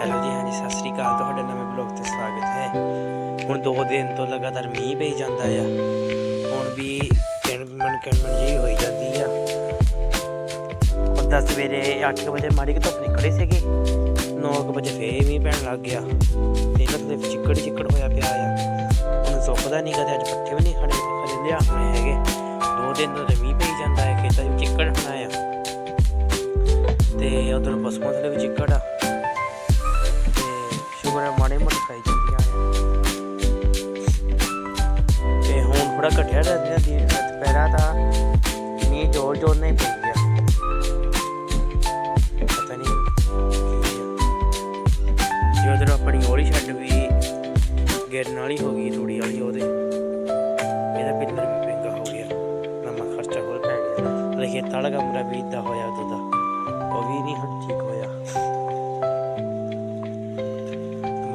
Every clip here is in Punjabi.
ਹੈਲੋ ਜੀ, ਹਾਂਜੀ, ਸਤਿ ਸ੍ਰੀ ਅਕਾਲ। ਤੁਹਾਡਾ ਨਵੇਂ ਬਲੌਗ ਤੇ ਸਵਾਗਤ ਹੈ। ਹੁਣ ਦੋ ਦਿਨ ਤੋਂ ਲਗਾਤਾਰ ਮੀਂਹ ਪਈ ਜਾਂਦਾ ਆ। ਹੁਣ ਵੀ ਕਿਣਮਣ ਕਿਣਮਣ ਜਿਹੀ ਹੋਈ ਜਾਂਦੀ ਆ। ਹੁਣ ਸਵੇਰੇ 8 ਵਜੇ ਮਾੜੀ ਕਿ ਧੁੱਪ ਨਿਕਲੀ ਸੀਗੀ। 9 ਵਜੇ ਫੇਰ ਮੀਂਹ ਪੈਣ ਲੱਗ ਗਿਆ। ਤੇ ਇਹਨਾਂ ਦੇ ਚਿੱਕੜ ਚਿੱਕੜ ਹੋਇਆ ਪਿਆ ਆ। ਹੁਣ ਨਹੀਂ ਕਦੇ ਅੱਜ ਪੱਠੇ ਵੀ ਨਹੀਂ ਖੜੇ ਖੜੇ ਲਿਆਉਣੇ ਹੈਗੇ। ਦੋ ਦਿਨ ਤੋਂ ਤੇ ਮੀਂਹ ਪਈ ਜਾਂਦਾ ਹੈ, ਖੇਤਾਂ 'ਚ ਚਿੱਕੜ ਹੋਣਾ ਆ। ਤੇ ਉਧਰ ਪਸ਼ੂਆਂ ਥਲੇ ਵੀ ਚਿੱਕੜ ਆ। ਤੇ ਸ਼ੂਗਰ ਹੈ ਮਾੜੇ ਮੋਟੇ ਖਾਈ ਜਾਂਦੀਆਂ ਆ। ਤੇ ਹੁਣ ਥੋੜਾ ਘਟਿਆ ਰਹਿੰਦਾ ਦੀ ਦੁਪਹਿਰਾ ਤਾਂ ਮੀਂਹ ਜ਼ੋਰ ਜ਼ੋਰ ਨਹੀਂ ਪਈ ਗਿਰਨ ਵਾਲੀ ਹੋ ਗਈ ਥੋੜੀ ਵਾਲੀ ਉਹਦੇ। ਇਹਦਾ ਪਿੱਲਰ ਵੀ ਪਿੰਗਾ ਹੋ ਗਿਆ। ਨਵਾਂ ਖਰਚਾ ਹੋਰ ਪੈ ਗਿਆ। ਤੇ ਖੇਤਾਂ ਵਾਲਾ ਕਮਰਾ ਵੀ ਇਦਾਂ ਹੋਇਆ ਉਦੋਂ ਦਾ। ਉਹ ਵੀ ਨਹੀਂ ਹੁਣ ਠੀਕ ਹੋਇਆ।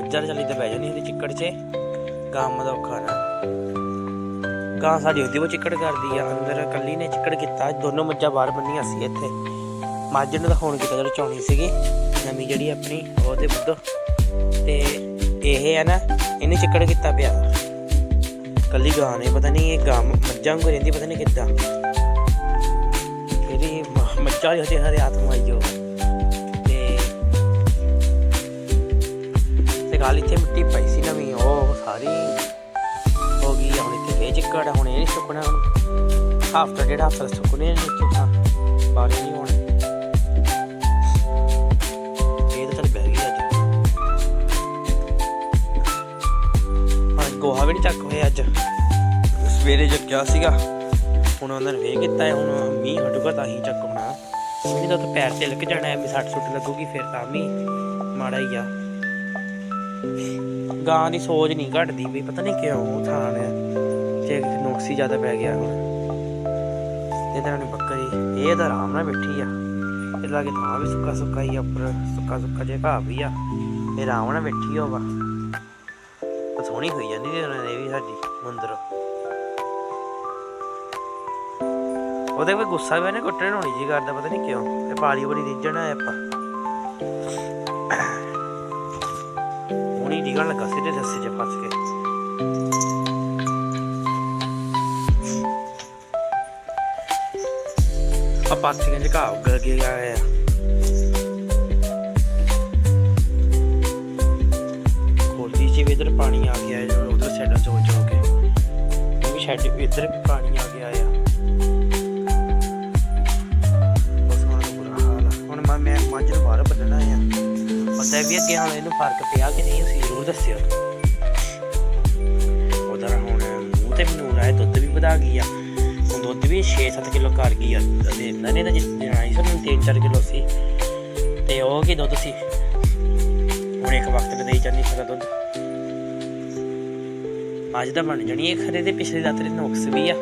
ਮੱਝਾਂ ਚੱਲੀ ਤੇ ਬਹਿ ਜਾਣੀ ਇਹਦੇ ਚਿੱਕੜ 'ਚ। ਕੰਮ ਦਾ ਔਖਾ ਨਾ। ਗਾਂ ਸਾਡੀ ਹੁੰਦੀ ਉਹ ਚਿੱਕੜ ਕਰਦੀ ਆ। ਅੰਦਰ ਕੱਲੀ ਨੇ ਚਿੱਕੜ ਕੀਤਾ। ਦੋਨੋਂ ਮੱਝਾਂ ਬਾਹਰ ਬੰਨੀਆਂ ਸੀ ਇੱਥੇ। ਮੱਝ ਨੇ ਤਾਂ ਹੁਣ ਕੀਤਾ ਜਦੋਂ ਚੌਣੀ ਸੀਗੀ। ਨਵੀਂ ਜਿਹੜੀ ਆਪਣੀ, ਉਹ ਤੇ ਬੁੱਧ ਤੇ ਇਹ ਹੈ ਨਾ ਇਹਨੇ ਚਿੱਕੜ ਕੀਤਾ ਪਿਆ। ਕੱਲੀ ਗਾਂ ਨੇ ਪਤਾ ਨਹੀਂ ਇਹ ਗਾਂ ਮੱਝਾਂ ਨੂੰ ਰਹਿੰਦੀ ਪਤਾ ਨਹੀਂ ਕਿੱਦਾਂ। ਇਹਦੀ ਮੱਝਾਂ ਦੀ ਹਰੇ ਆਤਮਾ ਆਈ ਜੋ ਤੇ ਤੇ ਗੱਲ ਇੱਥੇ ਮਿੱਟੀ ਪਈ ਸੀ ਨਵੀਂ ਉਹ ਸਾਰੀ ਹੋ ਗਈ ਆ, ਹੁਣ ਇੱਥੇ ਫੇਰ ਚਿੱਕੜ ਹੁਣ ਇਹ ਨਹੀਂ ਸੁੱਕਣਾ ਹੁਣ। ਹਫਤਾ ਡੇਢ ਹਫਤਾ ਸੁੱਕਣੇ ਨਹੀਂ ਚੁੱਕਾ ਬਾਰੇ ਨਹੀਂ ਹੋਣੇ। ਗੋਹਾ ਵੀ ਨਹੀਂ ਚੱਕ ਹੋਇਆ ਅੱਜ। ਸਵੇਰੇ ਜਦ ਗਿਆ ਸੀਗਾ, ਹੁਣ ਉਹਨਾਂ ਨੇ ਵੇਖ ਕੀਤਾ ਹੈ ਹੁਣ ਮੀਂਹ ਹਟੂਗਾ ਤਾਂ ਹੀ ਚੱਕਣਾ ਨਹੀਂ ਤਾਂ ਪੈਰ ਤੇ ਲੱਗ ਜਾਣਾ ਹੈ ਵੀ ਸੱਟ ਸੁੱਟ ਲੱਗੂਗੀ, ਫਿਰ ਤਾਂ ਵੀ ਮਾੜਾ ਹੀ ਆ। ਗਾਂ ਦੀ ਸੋਚ ਨਹੀਂ ਘਟਦੀ ਵੀ, ਪਤਾ ਨਹੀਂ ਕਿਉਂ ਥਾਂ ਨੇ ਜੇ ਨੁਕਸੀ ਜ਼ਿਆਦਾ ਪੈ ਗਿਆ ਹੁਣ। ਇਹ ਤਾਂ ਬੱਕਰੀ, ਇਹ ਤਾਂ ਆਰਾਮ ਨਾਲ ਬੈਠੀ ਆ। ਇਹ ਲਾਗੇ ਥਾਂ ਵੀ ਸੁੱਕਾ ਸੁੱਕਾ ਹੀ ਆ, ਉੱਪਰ ਸੁੱਕਾ ਸੁੱਕਾ ਜਿਹਾ ਘਾਹ ਵੀ ਆ। ਇਹ ਆਰਾਮ ਨਾਲ ਬੈਠੀ ਹੋਵਾ ਉਹ ਸੋਹਣੀ ਹੋਈ ਜਾਂਦੀ ਤੇ ਉਹਨਾਂ ਨੇ ਵੀ ਸਾਡੀ ਮੰਦਰ। ਉਹਦੇ ਕੋਈ ਗੁੱਸਾ ਵੀ ਨਾ ਕੁੱਟਣ ਹੋਣੀ ਜੀ ਕਰਦਾ, ਪਤਾ ਨਹੀਂ ਕਿਉਂ। ਇਹ ਪਾਲੀ ਬੜੀ ਰਿੱਝਣਾ ਹੈ ਆਪਾਂ। ਹੁਣੀ ਡਿਗਣ ਲੱਗਾ ਸਿੱਧੇ ਰੱਸੇ 'ਚ ਫਸ ਕੇ। ਆ ਪਾਥੀਆਂ 'ਚ ਘਾਹ ਉੱਗ ਗਿਆ ਹੈ ਖੋਦੀ ਵੀ ਇਧਰ ਪਾਣੀ ਆ ਗਿਆ ਹੈ ਉਧਰ ਸਾਈਡਾਂ 'ਚ ਹੋ ਕੇ। ਉਹ ਵੀ ਸਾਈਡ ਇਧਰ ਵੀ ਪਾਣੀ ਆ ਗਿਆ ਆ। ਬਸ ਹੁਣ ਬੁਰਾ ਹਾਲ ਆ। ਹੁਣ ਮੈਂ ਮੈਂ ਮੱਝ ਨੂੰ ਬਾਹਰ ਕੱਢਣਾ ਆ। ਪਤਾ ਵੀ ਅੱਗੇ ਹੁਣ ਇਹਨੂੰ ਫ਼ਰਕ ਪਿਆ ਕਿ ਨਹੀਂ, ਤੁਸੀਂ ਜ਼ਰੂਰ ਦੱਸਿਓ। ਉਹਦਾ ਹੁਣ ਮੂੰਹ ਤੇ ਵੀ ਨੂਰ ਦੁੱਧ ਵੀ ਵਧਾ ਗਈ ਆ। ਦੁੱਧ ਵੀ 6-7 ਕਿਲੋ ਕਰ ਗਈ ਆ। ਤੇ ਇਹਨਾਂ ਨੇ ਤਾਂ ਜਿੱਦਾਂ ਆਈ ਸੀ 3-4 ਕਿਲੋ ਸੀ। ਤੇ ਉਹ ਕੀ ਦੁੱਧ ਸੀ? ਹੁਣ ਇੱਕ ਵਕਤ ਤੇ ਦੇਈ ਜਾਂਦੀ ਸੀਗਾ ਦੁੱਧ। ਅੱਜ ਬਣ ਜਣੀ ਇਹ ਖਰੇ ਦੇ ਪਿਛਲੇ ਰਾਤ ਨੁਕਸ ਵੀ ਆ।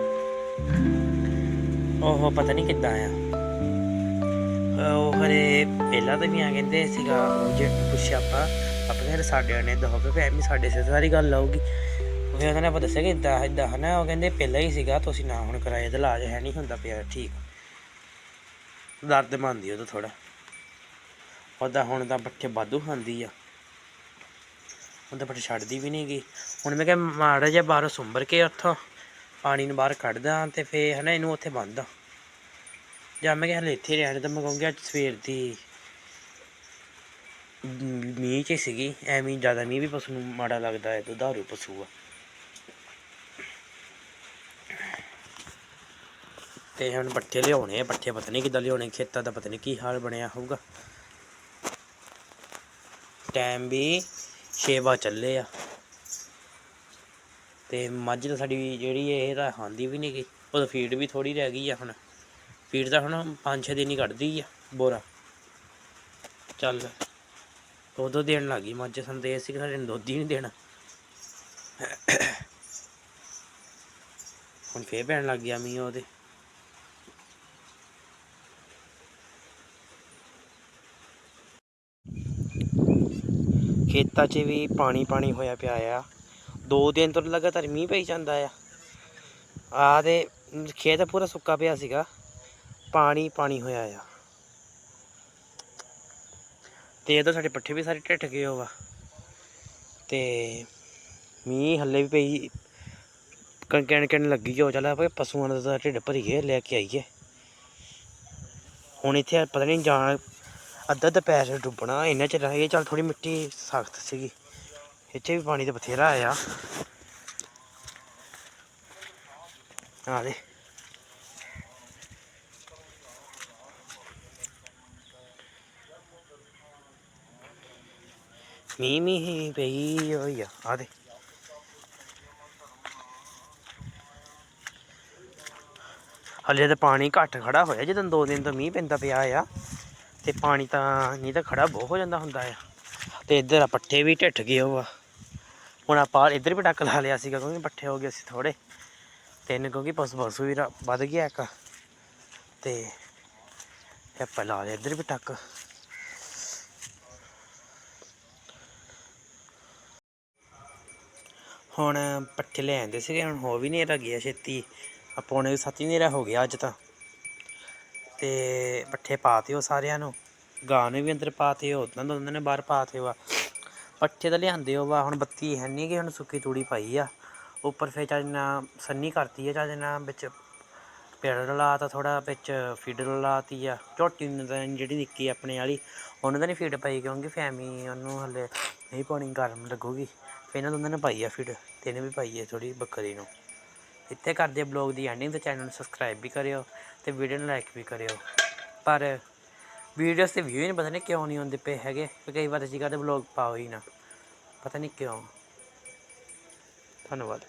ਉਹ ਪਤਾ ਨਹੀਂ ਕਿੱਦਾਂ ਆ। ਉਹ ਹਰੇ ਪਹਿਲਾਂ ਤਾਂ ਵੀ ਆ ਕਹਿੰਦੇ ਸੀਗਾ, ਉਹ ਜੇ ਪੁੱਛਿਆ ਆਪਾਂ, ਆਪਣੇ ਸਾਡੇ ਨੇ ਦੋ ਕੇ ਐਵੇਂ ਸਾਡੇ ਸੇ ਸਾਰੀ ਗੱਲ ਆਊਗੀ। ਫਿਰ ਉਹਨਾਂ ਨੇ ਆਪਾਂ ਦੱਸਿਆ ਕਿ ਇਦਾਂ ਇਦਾਂ ਹਨਾ, ਉਹ ਕਹਿੰਦੇ ਪਹਿਲਾਂ ਹੀ ਸੀਗਾ, ਤੁਸੀਂ ਨਾ ਹੁਣ ਕਰਾਏ ਤੇ ਇਲਾਜ ਹੈ ਨਹੀਂ ਹੁੰਦਾ ਪਿਆ, ਠੀਕ। ਦਰਦ ਮੰਨਦੀ ਉਹ ਥੋੜਾ ਉਹਦਾ ਹੁਣ ਤਾਂ ਪੱਠੇ ਵਾਧੂ ਖਾਂਦੀ ਆ। ਹੁਣ ਤਾਂ ਪੱਠੇ ਛੱਡਦੀ ਵੀ ਨਹੀਂ ਗਈ ਹੁਣ ਮੈਂ ਕਿਹਾ ਮਾੜਾ ਜਿਹਾ ਬਾਹਰੋਂ ਸੁੰਬਰ ਕੇ ਉੱਥੋਂ ਪਾਣੀ ਨੂੰ ਬਾਹਰ ਕੱਢਦਾ ਤੇ ਫੇਰ ਹਨਾ ਇਹਨੂੰ ਉੱਥੇ ਬੰਨਦਾ ਜਾਂ ਮੈਂ ਕਿਹਾ ਹਲੇ ਇੱਥੇ ਰਹਿਣ ਤਾਂ ਮੈਂ ਕਹੂੰਗਾ ਅੱਜ ਸਵੇਰ ਦੀ ਮੀਂਹ ਚ ਸੀਗੀ, ਐਵੇਂ ਜ਼ਿਆਦਾ ਮੀਂਹ ਵੀ ਪਸ਼ੂ ਨੂੰ ਮਾੜਾ ਲੱਗਦਾ ਹੈ ਦੁਧਾਰੂ ਪਸ਼ੂ ਆ। ਤੇ ਹੁਣ ਪੱਠੇ ਲਿਆਉਣੇ ਆ, ਪੱਠੇ ਪਤਾ ਨਹੀਂ ਕਿੱਦਾਂ ਲਿਆਉਣੇ, ਖੇਤਾਂ ਦਾ ਪਤਾ ਨਹੀਂ ਕੀ ਹਾਲ ਬਣਿਆ ਹੋਊਗਾ। ਟਾਈਮ ਵੀ 6 ਵਜੇ ਚੱਲੇ ਆ। ਤੇ ਮੱਝ ਤਾਂ ਸਾਡੀ ਜਿਹੜੀ ਇਹ ਤਾਂ ਖਾਂਦੀ ਵੀ ਨਹੀਂ ਗਈ ਉਹ ਫੀਡ ਵੀ ਥੋੜੀ ਰਹਿ ਗਈ ਆ ਹੁਣ। ਫੀਡ ਤਾਂ ਹੁਣ 5-6 ਦਿਨ ਹੀ ਕੱਢਦੀ ਆ ਬੋਰਾ। ਚੱਲ, ਉਦੋਂ ਦੇਣ ਲੱਗੀ ਮੱਝ ਸੰਦੇ ਸੀ ਕਿ ਸਾਡੇ ਨੂੰ ਦੁੱਧ ਹੀ ਨਹੀਂ ਦੇਣਾ। ਹੁਣ ਫੇਰ ਪੈਣ ਲੱਗ ਗਿਆ ਮੀਂਹ ਉਹਦੇ। ਖੇਤਾਂ 'ਚ ਵੀ ਪਾਣੀ ਪਾਣੀ ਹੋਇਆ ਪਿਆ ਆ। ਦੋ ਦਿਨ ਤੋਂ ਲਗਾਤਾਰ ਮੀਂਹ ਪਈ ਜਾਂਦਾ ਆ। ਆ ਤੇ ਖੇਤ ਪੂਰਾ ਸੁੱਕਾ ਪਿਆ ਸੀਗਾ। ਪਾਣੀ ਪਾਣੀ ਹੋਇਆ ਆ। ਤੇ ਇਹਦਾ ਸਾਡੇ ਪੱਠੇ ਵੀ ਸਾਰੇ ਢਿੱਠ ਗਏ ਹੋਵਾ ਤੇ ਮੀਂਹ ਹੱਲੇ ਵੀ ਪਈ। ਕਣਕਣ ਕਣ ਲੱਗੀ ਜੋ ਚੱਲ ਆਪੇ ਪਸ਼ੂਆਂ ਦਾ ਢਿੱਡ ਭਰੀਏ, ਲੈ ਕੇ ਆਈਏ। ਹੁਣ ਇੱਥੇ ਪਤਾ ਨਹੀਂ ਜਾਣ ਅੱਧਾ ਅੱਧਾ ਪੈਰ ਡੁੱਬਣਾ, ਇੰਨਾ ਚਿਰ ਰਹਿ ਚੱਲ ਥੋੜੀ ਮਿੱਟੀ ਸਖਤ ਸੀਗੀ। ਇੱਥੇ ਵੀ ਪਾਣੀ ਤਾਂ ਬਥੇਰਾ ਆਇਆ। ਆ ਦੇ। ਮੀਂਹ ਮੀਂਹ ਪਈ ਹੋਈ ਆ ਆ ਦੇ। ਹਲੇ ਤਾਂ ਪਾਣੀ ਘੱਟ ਖੜਾ ਹੋਇਆ, ਜਦੋਂ ਦੋ ਦਿਨ ਤੋਂ ਮੀਂਹ ਪੈਂਦਾ ਪਿਆ ਆ। ਤੇ ਪਾਣੀ ਤਾਂ ਨਹੀਂ ਤਾਂ ਖੜਾ, ਬਹੁਤ ਹੋ ਜਾਂਦਾ ਹੁੰਦਾ ਆ। ਤੇ ਇੱਧਰ ਆ ਪੱਠੇ ਵੀ ਢਿੱਠ ਗਏ ਉਹ ਆ। ਹੁਣ ਆਪਾਂ ਇੱਧਰ ਵੀ ਟੱਕ ਲਾ ਲਿਆ ਸੀਗਾ, ਕਿਉਂਕਿ ਪੱਠੇ ਹੋ ਗਏ ਸੀ ਥੋੜੇ ਤਿੰਨ ਕਿਉਂਕਿ ਪਸ਼ੂ ਪਸ਼ੂ ਵੀ ਰ- ਵੱਧ ਗਿਆ ਇੱਕ। ਤੇ ਆਪਾਂ ਲਾ ਲਿਆ ਇੱਧਰ ਵੀ ਟੱਕ। ਹੁਣ ਪੱਠੇ ਲੈ ਆਂਦੇ ਸੀਗੇ, ਹੁਣ ਹੋ ਵੀ ਨਹੀਂ ਗਿਆ ਛੇਤੀ। ਆ ਪੌਣੇ ਸੱਤ ਹੀ ਨੇਰਾ ਹੋ ਗਿਆ ਅੱਜ ਤਾਂ। ਤੇ ਪੱਠੇ ਪਾਤੇ ਉਹ ਸਾਰਿਆਂ ਨੂੰ। ਗਾਂ ਨੂੰ ਵੀ ਅੰਦਰ ਪਾਤੇ ਉਹ ਉਹਨਾਂ ਦੋਨਾਂ ਨੇ ਬਾਹਰ ਪਾਤੇ ਵਾ ਪੱਠੇ ਤਾਂ ਲਿਆਂਦੇ ਹੋ ਵਾ ਹੁਣ ਬੱਤੀ ਹੈ ਨਹੀਂ ਕਿ ਹੁਣ ਸੁੱਕੀ ਤੂੜੀ ਪਾਈ ਆ। ਉੱਪਰ ਫੇਰ ਚੱਜ ਨਾਲ ਸੰਨੀ ਕਰਤੀ ਆ, ਚੱਜ ਨਾਲ ਵਿੱਚ ਪੇੜ ਲਾਤਾ ਥੋੜਾ ਵਿੱਚ ਫੀਡ ਲਾਤੀ ਆ। ਝੋਟੀ ਨੂੰ ਤਾਂ ਜਿਹੜੀ ਨਿੱਕੀ ਆਪਣੇ ਵਾਲੀ, ਉਹਨੂੰ ਤਾਂ ਨਹੀਂ ਫੀਡ ਪਾਈ ਕਿਉਂਕਿ ਫੈਮੀ ਉਹਨੂੰ ਹਲੇ ਨਹੀਂ ਪਾਉਣੀ, ਗਰਮ ਲੱਗੂਗੀ। ਫਿਰ ਇਹਨਾਂ ਦੋਨਾਂ ਨੇ ਪਾਈ ਆ ਫੀਡ ਤੇ ਇਹਨੇ ਵੀ ਪਾਈ ਆ ਥੋੜੀ ਬੱਕਰੀ ਨੂੰ। ਇੱਥੇ ਕਰਦੇ ਬਲੌਗ ਦੀ ਐਂਡਿੰਗ ਤੇ ਚੈਨਲ ਨੂੰ ਸਬਸਕ੍ਰਾਈਬ ਵੀ ਕਰਿਓ ਤੇ ਵੀਡੀਓ ਨੂੰ ਲਾਈਕ ਵੀ ਕਰਿਓ। ਪਰ ਵੀਡੀਓਸ ਤੇ ਵਿਊ ਨਹੀਂ, ਪਤਾ ਨਹੀਂ ਕਿਉਂ ਨਹੀਂ ਆਉਂਦੇ ਪਏ ਹੈਗੇ ਕਈ ਵਾਰ ਅਸੀਂ ਕਰਦੇ ਬਲੌਗ ਪਾਓ ਹੀ ਨਾ, ਪਤਾ ਨਹੀਂ ਕਿਉਂ। ਧੰਨਵਾਦ।